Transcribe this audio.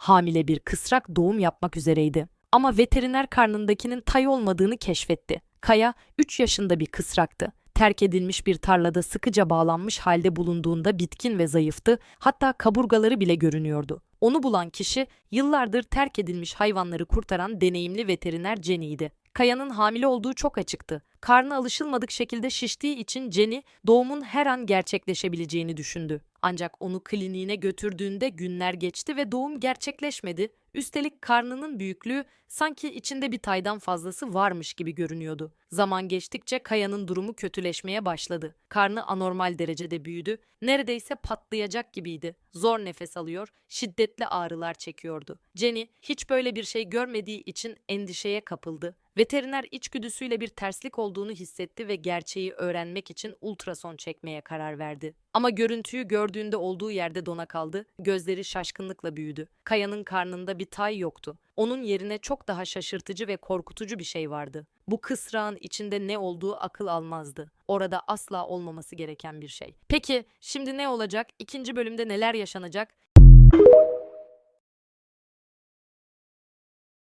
Hamile bir kısrak doğum yapmak üzereydi. Ama veteriner karnındakinin tay olmadığını keşfetti. Kaya 3 yaşında bir kısraktı. Terk edilmiş bir tarlada sıkıca bağlanmış halde bulunduğunda bitkin ve zayıftı, hatta kaburgaları bile görünüyordu. Onu bulan kişi yıllardır terk edilmiş hayvanları kurtaran deneyimli veteriner Jenny'ydi. Kaya'nın hamile olduğu çok açıktı. Karnı alışılmadık şekilde şiştiği için Jenny doğumun her an gerçekleşebileceğini düşündü. Ancak onu kliniğine götürdüğünde günler geçti ve doğum gerçekleşmedi. Üstelik karnının büyüklüğü sanki içinde bir taydan fazlası varmış gibi görünüyordu. Zaman geçtikçe Kaya'nın durumu kötüleşmeye başladı. Karnı anormal derecede büyüdü. Neredeyse patlayacak gibiydi. Zor nefes alıyor, şiddetli ağrılar çekiyordu. Jenny hiç böyle bir şey görmediği için endişeye kapıldı. Veteriner içgüdüsüyle bir terslik olduğunu hissetti ve gerçeği öğrenmek için ultrason çekmeye karar verdi. Ama görüntüyü gördüğünde olduğu yerde dona kaldı, gözleri şaşkınlıkla büyüdü. Kaya'nın karnında bir tay yoktu. Onun yerine çok daha şaşırtıcı ve korkutucu bir şey vardı. Bu kısrağın içinde ne olduğu akıl almazdı. Orada asla olmaması gereken bir şey. Peki şimdi ne olacak? İkinci bölümde neler yaşanacak?